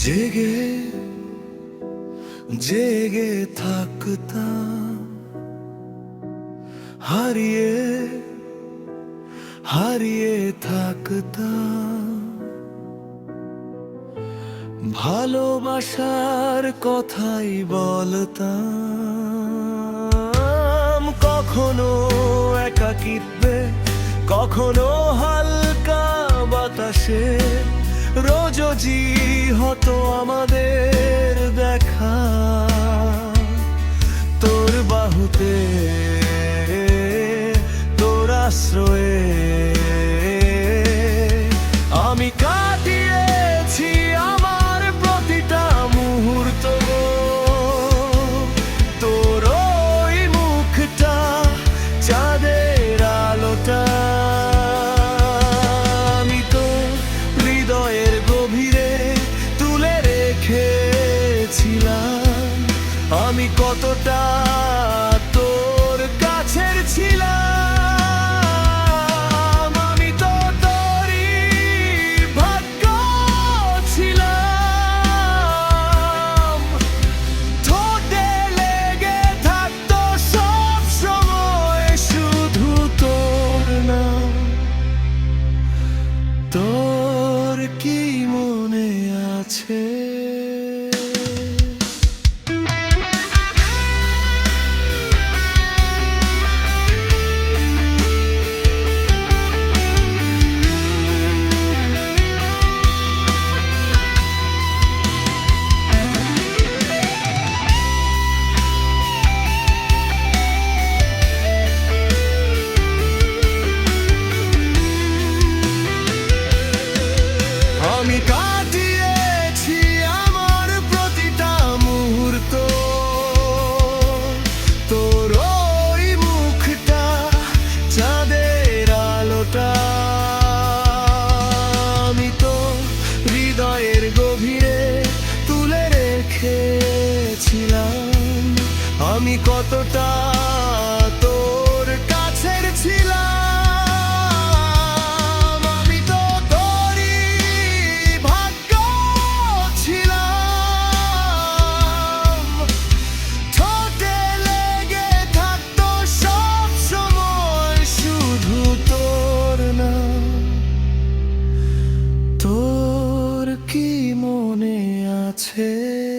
জেগে জেগে থাকতাম হারিয়ে হারিয়ে থাকতাম ভালোবাসার কথাই বলতাম কখনো একাকিত্বে কখনো রোজজি হতো আমাদের দেখা। তোর বাহুতে তোর আশ্রয়ে আমি কতটা তোর কাছের ছিলাম? আমি তো ছিলাম। লেগে থাকতো শুধু তোর মনে আছে? তোর মুখটা চাঁদের আলোটা। আমি তো হৃদয়ের গভীরে তুলে রেখেছিলাম। আমি কতটা take